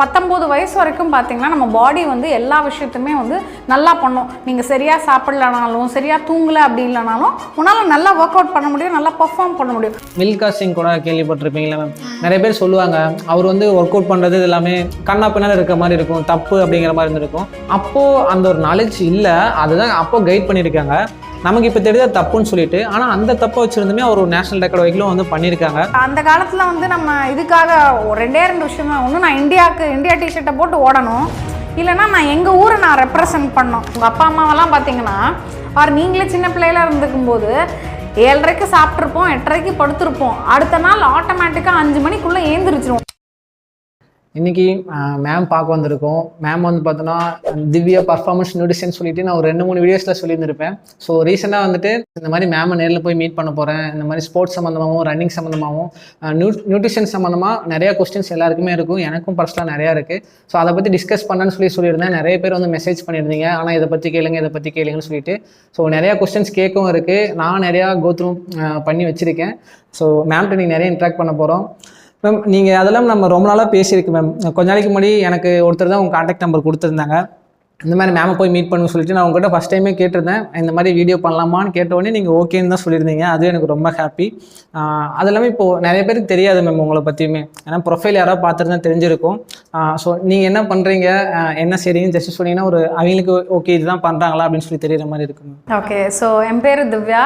பத்தொம்போது வயசு வரைக்கும் பார்த்தீங்கன்னா நம்ம பாடி வந்து எல்லா விஷயத்துமே வந்து நல்லா பண்ணும். நீங்கள் சரியாக சாப்பிடலனாலும் சரியாக தூங்கலை அப்படி இல்லைனாலும் உன்னால் நல்லா ஒர்க் அவுட் பண்ண முடியும் நல்லா பர்ஃபார்ம் பண்ண முடியும். மில்கா சிங் கூட கேள்விப்பட்டிருப்பீங்களா மேம் நிறைய பேர் சொல்லுவாங்க அவர் வந்து ஒர்க் அவுட் பண்ணுறது இது எல்லாமே கண்ணா பின்னால் இருக்க மாதிரி இருக்கும் தப்பு அப்படிங்கிற மாதிரி இருந்திருக்கும். அப்போது அந்த ஒரு நாலேஜ் இல்லை அதுதான் அப்போ கைட் பண்ணியிருக்காங்க. நமக்கு இப்போ தெரிஞ்ச தப்புன்னு சொல்லிட்டு ஆனால் அந்த தப்பை வச்சுருந்துமே அவர் ஒரு நேஷனல் ரெக்கார்ட் வரைக்கும் வந்து பண்ணியிருக்காங்க. அந்த காலத்தில் வந்து நம்ம இதுக்காக ஒரு ரெண்டே ரெண்டு விஷயமா ஒன்று நான் இந்தியாவுக்கு இந்தியா டிஷர்ட்டை போட்டு ஓடணும். இல்லைன்னா நான் எங்கள் ஊரை நான் ரெப்ரசன்ட் பண்ணோம் உங்கள் அப்பா அம்மாவெல்லாம் பார்த்தீங்கன்னா அவர் நீங்களே சின்ன பிள்ளையில இருந்துக்கும் போது ஏழரைக்கு சாப்பிட்ருப்போம் எட்டரைக்கு படுத்திருப்போம். அடுத்த நாள் ஆட்டோமேட்டிக்காக அஞ்சு மணிக்குள்ளே ஏந்திரிச்சிருவோம். இன்னைக்கு மேம் பார்க்க வந்திருக்கோம். மேம் வந்து பார்த்தோன்னா திவ்யா பர்ஃபார்மன்ஸ் நியூட்ரிஷன் சொல்லிட்டு நான் ஒரு ரெண்டு மூணு வீடியோஸில் சொல்லியிருந்திருப்பேன். ஸோ ரீசெண்டாக வந்துட்டு இந்த மாதிரி மேமை நேரில் போய் மீட் பண்ண போகிறேன் இந்த மாதிரி ஸ்போர்ட்ஸ் சம்மந்தமாகவும் ரன்னிங் சம்மந்தமாகவும் நியூ நியூட்ரிஷன் சம்மந்தமாக நிறையா கொஸ்டின்ஸ் எல்லாருக்குமே இருக்கும். எனக்கும் பர்சனலாக நிறையா இருக்குது ஸோ அதை பற்றி டிஸ்கஸ் பண்ணேன்னு சொல்லி சொல்லியிருந்தேன். நிறைய பேர் வந்து மெசேஜ் பண்ணியிருந்தீங்க. ஆனால் இதை பற்றி கேளுங்க இதை பற்றி கேளுங்கன்னு சொல்லிட்டு. ஸோ நிறையா கொஸ்டின்ஸ் கேட்கவும் இருக்குது நான் நிறையா கோத்ரூம் பண்ணி வச்சுருக்கேன். ஸோ மேம்கிட்ட நீங்கள் நிறைய இன்ட்ராக்ட் பண்ண போகிறோம் மேம் நீங்கள் அதெல்லாம் நம்ம ரொம்ப நாளாக பேசியிருக்கு மேம் கொஞ்ச நாளைக்கு முன்னாடி எனக்கு ஒருத்தர் தான் உங்கள் காண்டாக்ட் நம்பர் கொடுத்துருந்தாங்க. இந்த மாதிரி மேமை போய் மீட் பண்ணு சொல்லிட்டு நான் உங்கள்கிட்ட ஃபஸ்ட் டைமே கேட்டிருந்தேன். இந்த மாதிரி வீடியோ பண்ணலாமான்னு கேட்ட நீங்கள் ஓகேன்னு தான் சொல்லியிருந்தீங்க. அது எனக்கு ரொம்ப ஹாப்பி அது இப்போது நிறைய பேருக்கு தெரியாது மேம் உங்களை பற்றியுமே ஏன்னா ப்ரொஃபைல் யாராவது பார்த்துருந்தா தெரிஞ்சிருக்கும். ஸோ நீங்கள் என்ன பண்ணுறீங்க என்ன செய்றீங்கன்னு ஜஸ்ட் சொன்னீங்கன்னா ஒரு அவங்களுக்கு ஓகே இதுதான் பண்ணுறாங்களா அப்படின்னு சொல்லி தெரியுற மாதிரி இருக்கும் ஓகே ஸோ என் பேர் திவ்யா.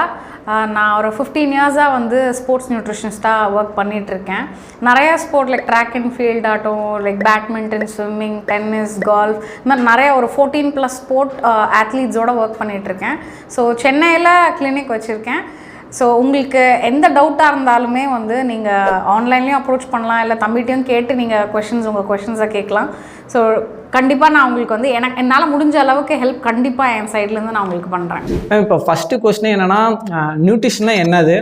நான் ஒரு ஃபிஃப்டீன் இயர்ஸாக வந்து ஸ்போர்ட்ஸ் நியூட்ரிஷனிஸ்ட்டாக ஒர்க் பண்ணிகிட்ருக்கேன் நிறையா sport like track and field ஆகட்டும் like badminton swimming tennis golf இந்த மாதிரி நிறைய ஒரு ஃபோர்டீன் ப்ளஸ் ஸ்போர்ட் ஆத்லீட்ஸோட ஒர்க் பண்ணிகிட்ருக்கேன் ஸோ சென்னையில் கிளினிக் வச்சுருக்கேன். ஸோ உங்களுக்கு எந்த டவுட்டாக இருந்தாலுமே வந்து நீங்கள் ஆன்லைன்லேயும் அப்ரோச் பண்ணலாம். இல்லை தம்பிகிட்டையும் கேட்டு நீங்கள் கொஷின்ஸ் உங்கள் கொஷின்ஸை கேட்கலாம். ஸோ கண்டிப்பாக நான் உங்களுக்கு வந்து எனக்கு என்னால் முடிஞ்ச அளவுக்கு ஹெல்ப் கண்டிப்பாக என் சைட்லேருந்து நான் உங்களுக்கு பண்ணுறேன் இப்போ ஃபஸ்ட்டு கொஸ்டின் என்னென்னா நியூட்ரிஷனா என்னது?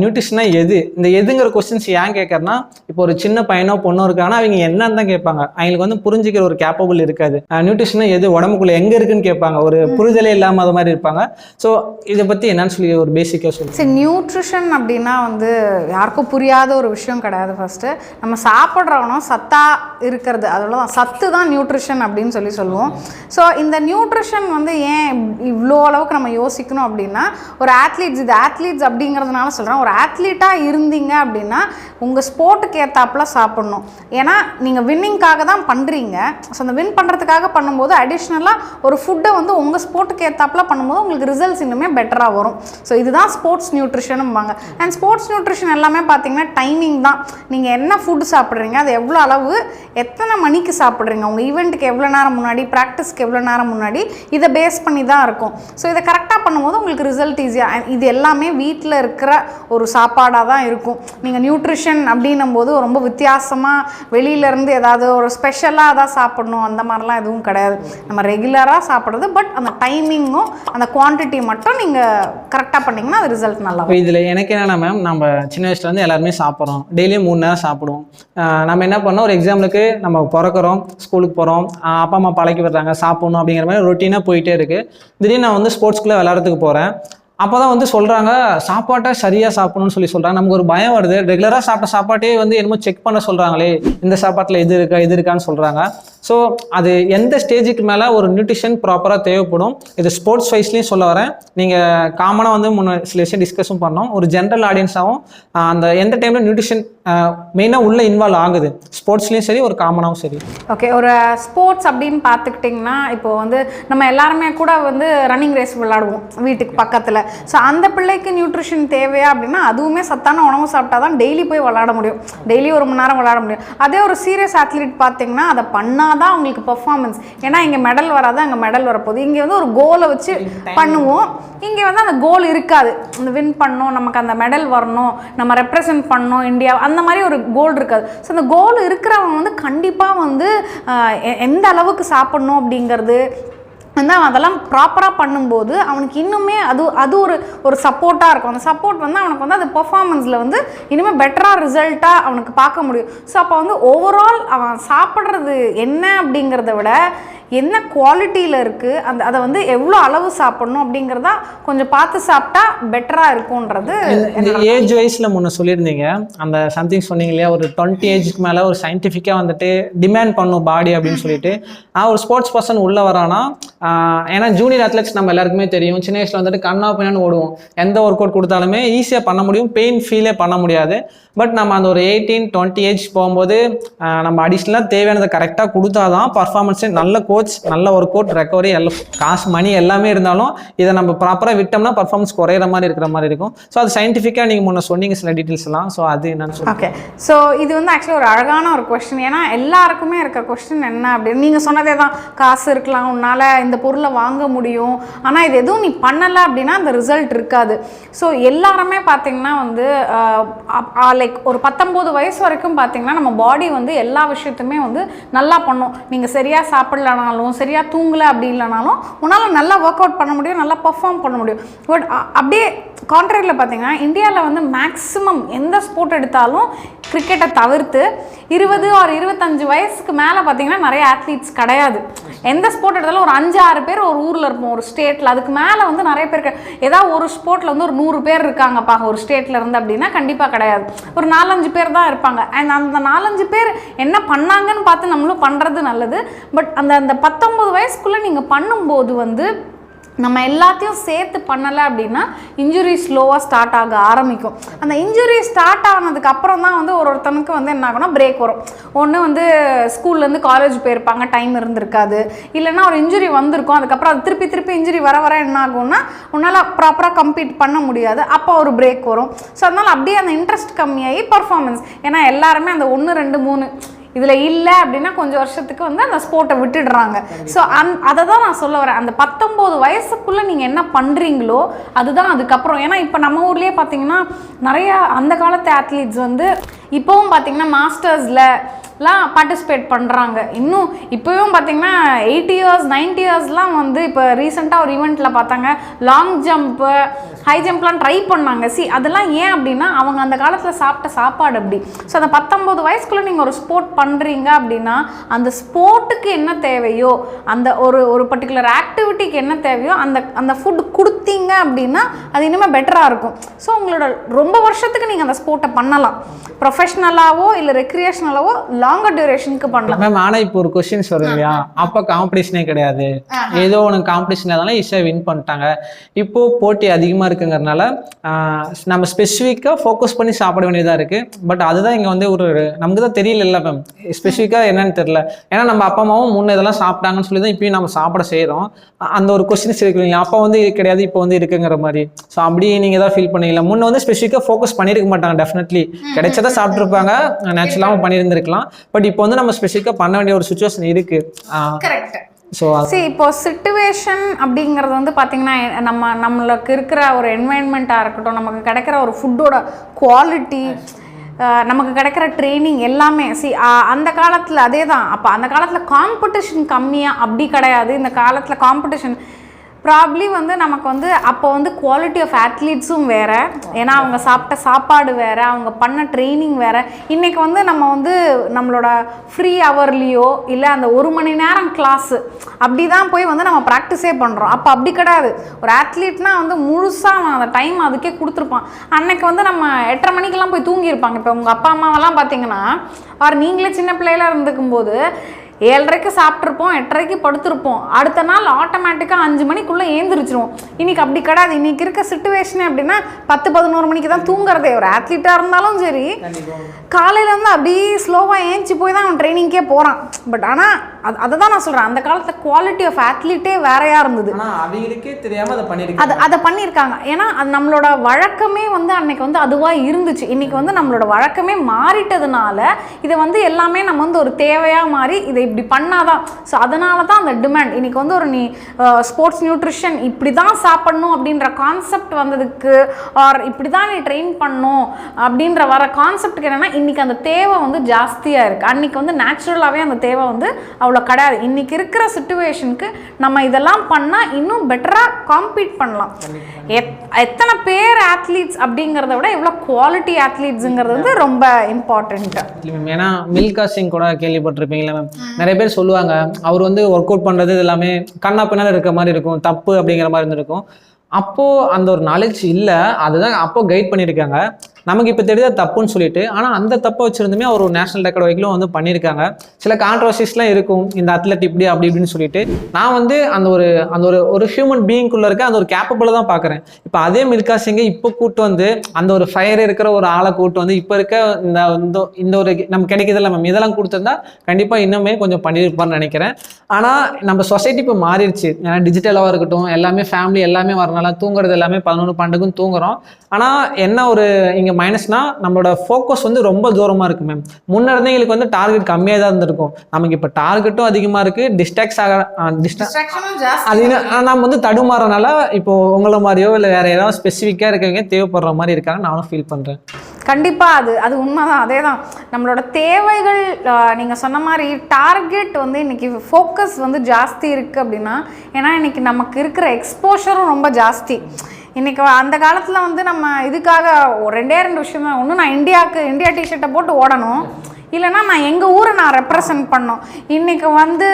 நியூட்ரிஷனா எது? இந்த எதுங்கிற கொஸ்டின்ஸ் ஏன் கேட்கறனா இப்போ ஒரு சின்ன பையனோ பொண்ணோ இருக்காங்கன்னா அவங்க என்னன்னு தான் கேட்பாங்க. அவங்களுக்கு வந்து புரிஞ்சுக்கிற ஒரு கேப்பபிள் இருக்காது. நியூட்ரிஷனா எது? உடம்புக்குள்ள எங்கே இருக்குன்னு கேட்பாங்க. ஒரு புரிதலே இல்லாமல் அது மாதிரி இருப்பாங்க. ஸோ இதை பற்றி என்னன்னு சொல்லி ஒரு பேசிக்காக சொல்லுங்கள் சரி நியூட்ரிஷன் அப்படின்னா வந்து யாருக்கும் புரியாத ஒரு விஷயம் கிடையாது ஃபஸ்ட்டு நம்ம சாப்பிட்றவனும் சத்தாக இருக்கிறது. அதோட தான் சத்து தான் நியூட்ரிஷன் அப்படின்னு சொல்லி சொல்லுவோம். ஸோ இந்த நியூட்ரிஷன் வந்து ஏன் இவ்வளோ அளவுக்கு நம்ம யோசிக்கணும் அப்படின்னா ஒரு ஆத்லீட்ஸ் இது ஆத்லீட்ஸ் அப்படிங்கிறதுனால சொல்கிறேன் ஒரு ஆத்லீட்டாக இருந்தீங்க அப்படின்னா உங்கள் ஸ்போர்ட்டுக்கு ஏற்றாப்புல சாப்பிட்ணும். ஏன்னா நீங்கள் வின்னிங்காக தான் பண்ணுறீங்க ஸோ அந்த வின் பண்ணுறதுக்காக பண்ணும்போது அடிஷ்னலாக ஒரு ஃபுட்டை வந்து உங்கள் ஸ்போர்ட்டுக்கு ஏற்றாப்புல பண்ணும்போது உங்களுக்கு ரிசல்ட்ஸ் இன்னுமே பெட்டராக வரும். ஸோ இதுதான் ஸ்போர்ட்ஸ் நியூட்ரிஷனும்பாங்க அண்ட் ஸ்போர்ட்ஸ் நியூட்ரிஷன் எல்லாமே பார்த்தீங்கன்னா டைமிங் தான். நீங்கள் என்ன ஃபுட் சாப்பிட்றீங்க அது எவ்வளோ அளவு எத்தனை மணிக்கு சாப்பிட்றீங்க உங்கள் ஈவெண்ட்டுக்கு எவ்வளோ நேரம் முன்னாடி ப்ராக்டிஸ்க்கு எவ்வளோ நேரம் முன்னாடி இதை பேஸ் பண்ணி தான் இருக்கும். ஸோ இதை கரெக்டாக பண்ணும்போது உங்களுக்கு ரிசல்ட் ஈஸியாக இது எல்லாமே வீட்டில் இருக்கிற ஒரு சாப்பாடாக தான் இருக்கும். நீங்கள் நியூட்ரிஷன் அப்படின்னும் போது ரொம்ப வித்தியாசமாக வெளியிலேருந்து ஏதாவது ஒரு ஸ்பெஷலாக தான் சாப்பிடணும். அந்த மாதிரிலாம் எதுவும் கிடையாது. நம்ம ரெகுலராக சாப்பிட்றது பட் அந்த டைமிங்கும் அந்த குவான்டிட்டி மட்டும் நீங்கள் கரெக்டாக பண்ணிங்கன்னா அது ரிசல்ட் நல்லா இதில் எனக்கு என்னென்னா மேம் நம்ம சின்ன வயசுலேருந்து எல்லாருமே சாப்பிட்றோம். டெய்லியும் மூணு நேரம் சாப்பிடுவோம். நம்ம என்ன பண்ணோம்? ஒரு எக்ஸாம்பிளுக்கு நம்ம பிறக்கிறோம் ஸ்கூலுக்கு போகிறோம் அப்பா அம்மா பழக்கி விடுறாங்க சாப்பிடணும் அப்படிங்கிற மாதிரி ரொட்டீனாக போயிட்டே இருக்குது திடீர்னு நான் வந்து ஸ்போர்ட்ஸ்குள்ளே விளாட்றதுக்கு போகிறேன் அப்போ தான் வந்து சொல்கிறாங்க சாப்பாட்டை சரியாக சாப்பிடணும்னு சொல்லி சொல்கிறாங்க நமக்கு ஒரு பயம் வருது. ரெகுலராக சாப்பிட்ட சாப்பாட்டே வந்து என்னமோ செக் பண்ண சொல்கிறாங்களே இந்த சாப்பாட்டில் இது இருக்கா இது இருக்கான்னு சொல்கிறாங்க ஸோ அது எந்த ஸ்டேஜுக்கு மேலே ஒரு நியூட்ரிஷன் ப்ராப்பராக தேவைப்படும்? இது ஸ்போர்ட்ஸ் வைஸ்லேயும் சொல்ல வரேன். நீங்கள் காமனாக வந்து முன்ன சில விஷயம் டிஸ்கஸும் பண்ணோம். ஒரு ஜென்ரல் ஆடியன்ஸாகவும் அந்த எந்த டைமில் நியூட்ரிஷன் மெயினாக உள்ளே இன்வால்வ் ஆகுது. ஸ்போர்ட்ஸ்லேயும் சரி ஒரு காமனாகவும் சரி. ஓகே ஒரு ஸ்போர்ட்ஸ் அப்படின்னு பார்த்துக்கிட்டிங்கன்னா இப்போ வந்து நம்ம எல்லாருமே கூட வந்து ரன்னிங் ரேஸ் விளாடுவோம் வீட்டுக்கு பக்கத்தில். ஸோ அந்த பிள்ளைக்கு நியூட்ரிஷன் தேவையா அப்படின்னா அதுவுமே சத்தான உணவு சாப்பிட்டா தான் டெய்லி போய் விளாட முடியும். டெய்லி ஒரு மணி நேரம் விளாட முடியும். அதே ஒரு சீரியஸ் அத்லீட் பார்த்தீங்கன்னா அதை பண்ணால் தான் அவங்களுக்கு பர்ஃபார்மன்ஸ் ஏன்னா இங்கே மெடல் வராது அங்கே மெடல் வரப்போகுது. இங்கே வந்து ஒரு கோலை வச்சு பண்ணுவோம். இங்கே வந்து அந்த கோல் இருக்காது. இந்த வின் பண்ணணும் நமக்கு அந்த மெடல் வரணும் நம்ம ரெப்ரசன்ட் பண்ணணும் இந்தியா அந்த அந்த மாதிரி ஒரு கோல் இருக்காது. ஸோ அந்த கோல் இருக்கிறவங்க வந்து கண்டிப்பாக வந்து எந்த அளவுக்கு சாப்பிடணும் அப்படிங்கிறது வந்து அவன் அதெல்லாம் ப்ராப்பராக பண்ணும்போது அவனுக்கு இன்னுமே அது அது ஒரு ஒரு சப்போர்ட்டாக இருக்கும். அந்த சப்போர்ட் வந்து அவனுக்கு வந்து அது பெர்ஃபார்மன்ஸில் வந்து இனிமேல் பெட்டராக ரிசல்ட்டாக அவனுக்கு பார்க்க முடியும். ஸோ அப்போ வந்து ஓவரால் அவன் சாப்பிட்றது என்ன அப்படிங்கிறத விட என்ன குவாலிட்டியில் இருக்குது அந்த அதை வந்து எவ்வளோ அளவு சாப்பிடணும் அப்படிங்கிறதா கொஞ்சம் பார்த்து சாப்பிட்டா பெட்டராக இருக்கும்ன்றது இந்த ஏஜ் வைஸில் முன்ன சொல்லியிருந்தீங்க. அந்த சம்திங் சொன்னீங்க இல்லையா ஒரு டுவெண்ட்டி ஏஜ்க்கு மேலே ஒரு சயின்டிஃபிக்காக வந்துட்டு டிமாண்ட் பண்ணும் பாடி அப்படின்னு சொல்லிட்டு. நான் ஒரு ஸ்போர்ட்ஸ் பர்சன் உள்ளே வரானா ஏன்னா ஜூனியர் அத்லெட்ஸ் நம்ம எல்லாருக்குமே தெரியும். சின்ன வயசில் வந்துட்டு கண்ணா பின்னான்னு ஓடுவோம். எந்த ஒர்க் அவுட் கொடுத்தாலுமே ஈஸியாக பண்ண முடியும் பெயின் ஃபீலே பண்ண முடியாது. பட் நம்ம அந்த ஒரு எயிட்டீன் டுவெண்ட்டி ஏஜ் போகும்போது நம்ம அடிஷ்னலாக தேவையானதை கரெக்டாக கொடுத்தா தான் பர்ஃபார்மன்ஸே நல்ல கோச் நல்ல ஒர்க் அவுட் ரெக்கவரி எல்லாம் காசு மணி எல்லாமே இருந்தாலும் இதை நம்ம ப்ராப்பராக விட்டோம்னா பர்ஃபார்மன்ஸ் குறையிற மாதிரி இருக்கிற மாதிரி இருக்கும். ஸோ அது சயின்டிஃபிக்காக நீங்கள் முன்ன சொன்னீங்க சில டீட்டெயில்ஸ்லாம் ஸோ அது என்னன்னு ஓகே ஸோ இது வந்து ஆக்சுவலி ஒரு அழகான ஒரு கொஸ்டின் ஏன்னா எல்லாருக்குமே இருக்க கொஸ்டின் என்ன அப்படின்னு நீங்கள் சொன்னதே தான். காசு இருக்கலாம் உன்னால் இந்த பொருளை வாங்க முடியும். ஆனால் இது எதுவும் நீ பண்ணலை அப்படின்னா அந்த ரிசல்ட் இருக்காது. ஸோ எல்லாருமே பார்த்தீங்கன்னா வந்து லைக் ஒரு பத்தொம்போது வயசு வரைக்கும் பார்த்தீங்கன்னா நம்ம பாடி வந்து எல்லா விஷயத்துமே வந்து நல்லா பண்ணும். நீங்கள் சரியாக சாப்பிடலனாலும் சரியாக தூங்கலை அப்படி இல்லைனாலும் உன்னால் நல்லா ஒர்க் அவுட் பண்ண முடியும் நல்லா பர்ஃபார்ம் பண்ண முடியும். பட் அப்படியே கான்ட்ராக்டில் பார்த்தீங்கன்னா இந்தியாவில் வந்து மேக்ஸிமம் எந்த ஸ்போர்ட் எடுத்தாலும் கிரிக்கெட்டை தவிர்த்து இருபது ஒரு இருபத்தஞ்சு வயசுக்கு மேலே பார்த்தீங்கன்னா நிறைய ஆத்லீட்ஸ் கிடையாது. எந்த ஸ்போர்ட் எடுத்தாலும் ஒரு அஞ்சு ஆறு பேர் ஒரு ஊரில் இருப்போம் ஒரு ஸ்டேட்டில் அதுக்கு மேலே வந்து நிறைய பேர் ஏதாவது ஒரு ஸ்போர்ட்டில் வந்து ஒரு நூறு பேர் இருக்காங்கப்பா ஒரு ஸ்டேட்டில் இருந்து அப்படின்னா கண்டிப்பாக கிடையாது. ஒரு நாலஞ்சு பேர் தான் இருப்பாங்க. அண்ட் அந்த நாலஞ்சு பேர் என்ன பண்ணாங்கன்னு பார்த்து நம்மளும் பண்ணுறது நல்லது. பட் அந்த அந்த பத்தொம்பது வயசுக்குள்ளே நீங்கள் பண்ணும்போது வந்து நம்ம எல்லாத்தையும் சேர்த்து பண்ணலை அப்படின்னா இன்ஜுரி ஸ்லோவாக ஸ்டார்ட் ஆக ஆரம்பிக்கும். அந்த இன்ஜுரி ஸ்டார்ட் ஆனதுக்கு அப்புறம் தான் வந்து ஒரு ஒருத்தனுக்கு வந்து என்ன ஆகும்னா பிரேக் வரும். ஒன்று வந்து ஸ்கூல்லேருந்து காலேஜ் போயிருப்பாங்க டைம் இருந்திருக்காது. இல்லைன்னா ஒரு இன்ஜுரி வந்திருக்கும். அதுக்கப்புறம் அது திருப்பி திருப்பி இன்ஜுரி வர வர என்ன ஆகும்னா உன்னால் ப்ராப்பராக கம்ப்ளீட் பண்ண முடியாது. அப்போ ஒரு பிரேக் வரும். ஸோ அதனால் அப்படியே அந்த இன்ட்ரெஸ்ட் கம்மியாகி பர்ஃபார்மன்ஸ் ஏன்னா எல்லாருமே அந்த ஒன்று ரெண்டு மூணு இதில் இல்லை அப்படின்னா கொஞ்சம் வருஷத்துக்கு வந்து அந்த ஸ்போர்ட்டை விட்டுடுறாங்க. ஸோ அந் அதை தான் நான் சொல்ல வரேன். அந்த பத்தொம்போது வயசுக்குள்ளே நீங்கள் என்ன பண்ணுறீங்களோ அதுதான் அதுக்கப்புறம். ஏன்னா இப்போ நம்ம ஊர்லேயே பார்த்தீங்கன்னா நிறையா அந்த காலத்து athletes வந்து இப்போவும் பார்த்தீங்கன்னா மாஸ்டர்ஸில் பார்ட்டிசிபேட் பண்ணுறாங்க இன்னும் இப்போவும் பார்த்தீங்கன்னா எயிட்டி இயர்ஸ் நைன்டி இயர்ஸ்லாம் வந்து இப்போ ரீசெண்டாக ஒரு ஈவெண்ட்டில் பார்த்தாங்க. லாங் ஜம்ப்பு ஹை ஜம்ப்லாம் ட்ரை பண்ணாங்க. சி அதெல்லாம் ஏன் அப்படின்னா அவங்க அந்த காலத்தில் சாப்பிட்ட சாப்பாடு அப்படி. ஸோ அந்த பத்தொம்போது வயசுக்குள்ளே நீங்கள் ஒரு ஸ்போர்ட் பண்ணுறீங்க அப்படின்னா அந்த ஸ்போர்ட்டுக்கு என்ன தேவையோ அந்த ஒரு ஒரு பர்டிகுலர் ஆக்டிவிட்டிக்கு என்ன தேவையோ அந்த அந்த ஃபுட் கொடுத்தீங்க அப்படின்னா அது இனிமேல் பெட்டராக இருக்கும். ஸோ உங்களோட ரொம்ப வருஷத்துக்கு நீங்கள் அந்த ஸ்போர்ட்டை பண்ணலாம். ப்ரொஃபஷ்னலாவோ இல்லை ரெக்ரியேஷனலாவோ லாங்கர் டியூரேஷனுக்கு பண்ணலாம். மேம் ஆனால் இப்போ ஒரு கொஸ்டின்ஸ் வரும் இல்லையா? அப்போ காம்படிஷனே கிடையாது. ஏதோ ஒன்று காம்படிஷன் அதெல்லாம் ஈஸியாக வின் பண்ணிட்டாங்க. இப்போ போட்டி அதிகமாக இருக்குங்கிறதுனால ஆஹ், நம்ம ஸ்பெசிஃபிக்காக ஃபோக்கஸ் பண்ணி சாப்பிட வேண்டியதாக இருக்குது பட் அதுதான் இங்கே வந்து ஒரு நமக்கு தான் தெரியல மேம் ஸ்பெசிஃபிக்காக என்னன்னு தெரியல. ஏன்னா நம்ம அப்பா அம்மாவும் முன்ன இதெல்லாம் சாப்பிட்டாங்கன்னு சொல்லி தான் இப்பயும் நம்ம சாப்பிட செய்கிறோம் அந்த ஒரு கொஸ்டின்ஸ் இருக்குல்லைங்க அப்போ வந்து கிடையாது இப்போ வந்து இருக்குங்கிற மாதிரி. ஸோ அப்படி நீங்கள் தான் ஃபீல் பண்ணீங்களா? முன்ன வந்து ஸ்பெசிஃபிக்காக ஃபோக்கஸ் பண்ணியிருக்க மாட்டாங்க டெஃபினெட்லி கிடைச்சதை சாப்பிட்ருப்பாங்க நேச்சுரலாகவும் பண்ணியிருந்திருக்கலாம். பட் இப்போ வந்து நம்ம ஸ்பெசிஃபிக்காக பண்ண வேண்டிய ஒரு சுச்சுவேஷன் இருக்குது கரெக்ட் ஸோ சரி இப்போ சிட்டுவேஷன் அப்படிங்கிறது வந்து பார்த்தீங்கன்னா நம்ம நம்மளுக்கு இருக்கிற ஒரு என்வாயன்மெண்ட்டாக இருக்கட்டும் நமக்கு கிடைக்கிற ஒரு ஃபுட்டோட குவாலிட்டி நமக்கு கிடைக்கிற ட்ரைனிங் எல்லாமே. சி அந்த காலத்தில் அதே தான் அப்போ அந்த காலத்தில் காம்படிஷன் கம்மியாக அப்படி கிடையாது. இந்த காலத்தில் காம்படிஷன் ப்ராப்ளி வந்து நமக்கு வந்து அப்போ வந்து குவாலிட்டி ஆஃப் ஆத்லீட்ஸும் வேறு. வேற ஏன்னா அவங்க சாப்பிட்ட சாப்பாடு வேற அவங்க பண்ண ட்ரைனிங் வேற. இன்னைக்கு வந்து நம்ம வந்து நம்மளோட ஃப்ரீ ஹவர்லேயோ இல்லை அந்த ஒரு மணி நேரம் கிளாஸு அப்படி தான் போய் வந்து நம்ம ப்ராக்டிஸே பண்ணுறோம் அப்போ அப்படி கிடையாது. ஒரு ஆத்லீட்னா வந்து முழுசாக அவன் அந்த டைம் அதுக்கே கொடுத்துருப்பான். அன்னைக்கு வந்து நம்ம எட்டரை மணிக்கெல்லாம் போய் தூங்கியிருப்பாங்க. இப்போ உங்கள் அப்பா அம்மாவெல்லாம் பார்த்தீங்கன்னா ஆர் நீங்களே சின்ன பிள்ளையில இருந்துக்கும் போது ஏழரைக்கு சாப்பிட்ருப்போம் எட்டரைக்கு படுத்திருப்போம். அடுத்த நாள் ஆட்டோமேட்டிக்காக அஞ்சு மணிக்குள்ளே ஏந்திரிச்சிருவோம். இன்னைக்கு அப்படி கிடையாது. இன்னைக்கு இருக்க சுச்சுவேஷன் அப்படின்னா பத்து பதினோரு மணிக்கு தான் தூங்குறதே. ஒரு ஆத்லீட்டாக இருந்தாலும் சரி காலையில இருந்து அப்படியே ஸ்லோவாக ஏஞ்சி போய் தான் அவன் ட்ரைனிங்கே போகிறான் பட் ஆனால் அது அதை தான் நான் சொல்கிறேன் அந்த காலத்தில் குவாலிட்டி ஆஃப் ஆத்லீட்டே வேறையாக இருந்தது. ஆனால் அவங்களுக்கே தெரியாமல் அதை பண்ணியிருக்காங்க அது அதை பண்ணியிருக்காங்க. ஏன்னா அது நம்மளோட வழக்கமே வந்து அன்னைக்கு வந்து அதுவாக இருந்துச்சு. இன்னைக்கு வந்து நம்மளோட வழக்கமே மாறிட்டதுனால இதை வந்து எல்லாமே நம்ம வந்து ஒரு தேவையாக மாறி இதை இப்படி பண்ணாதான். ஸோ அதனால தான் அந்த டிமாண்ட் இன்னைக்கு வந்து ஒரு நீ ஸ்போர்ட்ஸ் நியூட்ரிஷன் இப்படி தான் சாப்பிடணும் அப்படின்ற கான்செப்ட் வந்ததுக்கு ஆர் இப்படி தான் நீ ட்ரெயின் பண்ணணும் அப்படின்ற வர கான்செப்ட்டுக்கு என்னென்னா இன்றைக்கி அந்த தேவை வந்து ஜாஸ்தியாக இருக்குது அன்றைக்கி வந்து நேச்சுரலாகவே அந்த தேவை வந்து அவ்வளோ கிடையாது. இன்றைக்கி இருக்கிற சுச்சுவேஷனுக்கு நம்ம இதெல்லாம் பண்ணால் இன்னும் பெட்டராக காம்பீட் பண்ணலாம். எத் எத்தனை பேர் ஆத்லீட்ஸ் அப்படிங்கிறத விட எவ்வளோ குவாலிட்டி ஆத்லீட்ஸுங்கிறது வந்து ரொம்ப இம்பார்ட்டண்ட்டு மேம் ஏன்னா மில்கா சிங் கூட கேள்விப்பட்டிருப்பீங்களா மேம் நிறைய பேர் சொல்லுவாங்க அவர் வந்து ஒர்க் அவுட் பண்ணுறது இது எல்லாமே கண்ணா பின்னால் இருக்க மாதிரி இருக்கும் தப்பு அப்படிங்கிற மாதிரி இருந்திருக்கும். அப்போது அந்த ஒரு நாலேஜ் இல்லை அதுதான் அப்போ கைட் பண்ணியிருக்காங்க. நமக்கு இப்போ தெரியாத தப்புன்னு சொல்லிட்டு ஆனால் அந்த தப்பை வச்சிருந்துமே அவர் ஒரு நேஷனல் ரெக்கார்ட் வரைக்கும் வந்து பண்ணியிருக்காங்க. சில கான்ட்ரவர்சிஸ்லாம் இருக்கும் இந்த அத்லெட் இப்படி அப்படி இப்படின்னு சொல்லிட்டு. நான் வந்து அந்த ஒரு அந்த ஒரு ஒரு ஹியூமன் பீயிங்குள்ளே இருக்க அந்த ஒரு கேப்பபிளை தான் பார்க்குறேன் இப்போ அதே மில்கா சிங்கை இப்போ கூட்டு வந்து அந்த ஒரு ஃபயர் இருக்கிற ஒரு ஆளை கூட்டு வந்து இப்போ இருக்க இந்த இந்த இந்த ஒரு நம்ம கிடைக்கிறதில்ல மேம் இதெல்லாம் கொடுத்துருந்தா கண்டிப்பாக இன்னுமே கொஞ்சம் பண்ணியிருப்பார்னு நினைக்கிறேன். ஆனால் நம்ம சொசைட்டி இப்போ மாறிடுச்சு. ஏன்னா டிஜிட்டலாக இருக்கட்டும் எல்லாமே ஃபேமிலி எல்லாமே வரனால தூங்குறது எல்லாமே பதினொன்று பண்டுக்கும் தூங்குறோம். ஆனால் என்ன ஒரு இங்கே மைனஸ்னா நம்மளோட ஃபோக்கஸ் வந்து ரொம்ப தூரமாக இருக்குது மேம் முன்ன இருந்தவங்களுக்கு வந்து டார்கெட் கம்மியாக தான் இருந்திருக்கும். நமக்கு இப்போ டார்கெட்டும் அதிகமாக இருக்குது டிஸ்ட்ராக்ஸ் ஆக அது நம்ம வந்து தடுமாறனால இப்போ உங்களை மாதிரியோ இல்லை வேற ஏதாவது ஸ்பெசிஃபிக்காக இருக்கவங்க தேவைப்படுற மாதிரி இருக்காங்க நானும் ஃபீல் பண்ணுறேன் கண்டிப்பாக அது அது உண்மைதான். அதே தான் நம்மளோட தேவைகள் நீங்கள் சொன்ன மாதிரி டார்கெட் வந்து இன்னைக்கு ஃபோக்கஸ் வந்து ஜாஸ்தி இருக்குது அப்படின்னா ஏன்னா இன்னைக்கு நமக்கு இருக்கிற எக்ஸ்போஷரும் ரொம்ப ஜாஸ்தி. இன்றைக்கி அந்த காலத்தில் வந்து நம்ம இதுக்காக ஒரு ரெண்டே ரெண்டு விஷயம். ஒன்று நான் இந்தியாவுக்கு இந்தியா டிஷர்ட்டை போட்டு ஓடணும். இல்லைன்னா நான் எங்கள் ஊரை நான் ரெப்ரசன்ட் பண்ணோம் இன்றைக்கி வந்து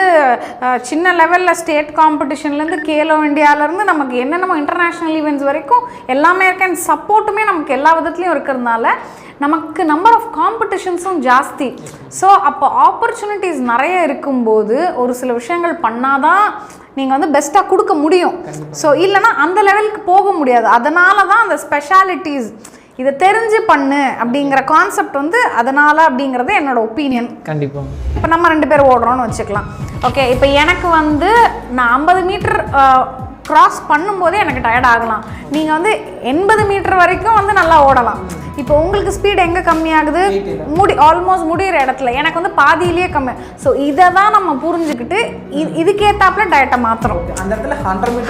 சின்ன லெவலில் ஸ்டேட் காம்படிஷன்லேருந்து கேலோ இந்தியாவிலேருந்து நமக்கு என்னென்னமோ இன்டர்நேஷ்னல் ஈவெண்ட்ஸ் வரைக்கும் எல்லாமே இருக்கு. அண்ட் சப்போர்ட்டுமே நமக்கு எல்லா விதத்துலையும் இருக்கிறதுனால நமக்கு நம்பர் ஆஃப் காம்படிஷன்ஸும் ஜாஸ்தி. ஸோ அப்போ ஆப்பர்ச்சுனிட்டிஸ் நிறைய இருக்கும்போது ஒரு சில விஷயங்கள் பண்ணாதான் நீங்கள் வந்து பெஸ்ட்டாக கொடுக்க முடியும். ஸோ இல்லைன்னா அந்த லெவலுக்கு போக முடியாது. அதனால தான் அந்த ஸ்பெஷாலிட்டிஸ் இதை தெரிஞ்சு பண்ணு அப்படிங்கிற கான்செப்ட் வந்து அதனால அப்படிங்கிறது என்னோட ஒப்பீனியன் கண்டிப்பாக இப்போ நம்ம ரெண்டு பேர் ஓடுறோம்னு வச்சுக்கலாம். ஓகே இப்போ எனக்கு வந்து நான் ஐம்பது மீட்டர் கிராஸ் பண்ணும்போதே எனக்கு டயர்ட் ஆகலாம். நீங்கள் வந்து எண்பது மீட்டர் வரைக்கும் வந்து நல்லா ஓடலாம். இப்போ உங்களுக்கு ஸ்பீட் எங்கே கம்மியாகுது? முடி ஆல்மோஸ்ட் முடிகிற இடத்துல. எனக்கு வந்து பாதியிலேயே கம்மி. ஸோ இதை தான் நம்ம புரிஞ்சுக்கிட்டு இது இதுக்கேற்றாப்புல டயட்டை மாற்றுறோம்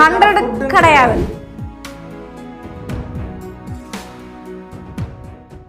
ஹண்ட்ரட் கிடையாது.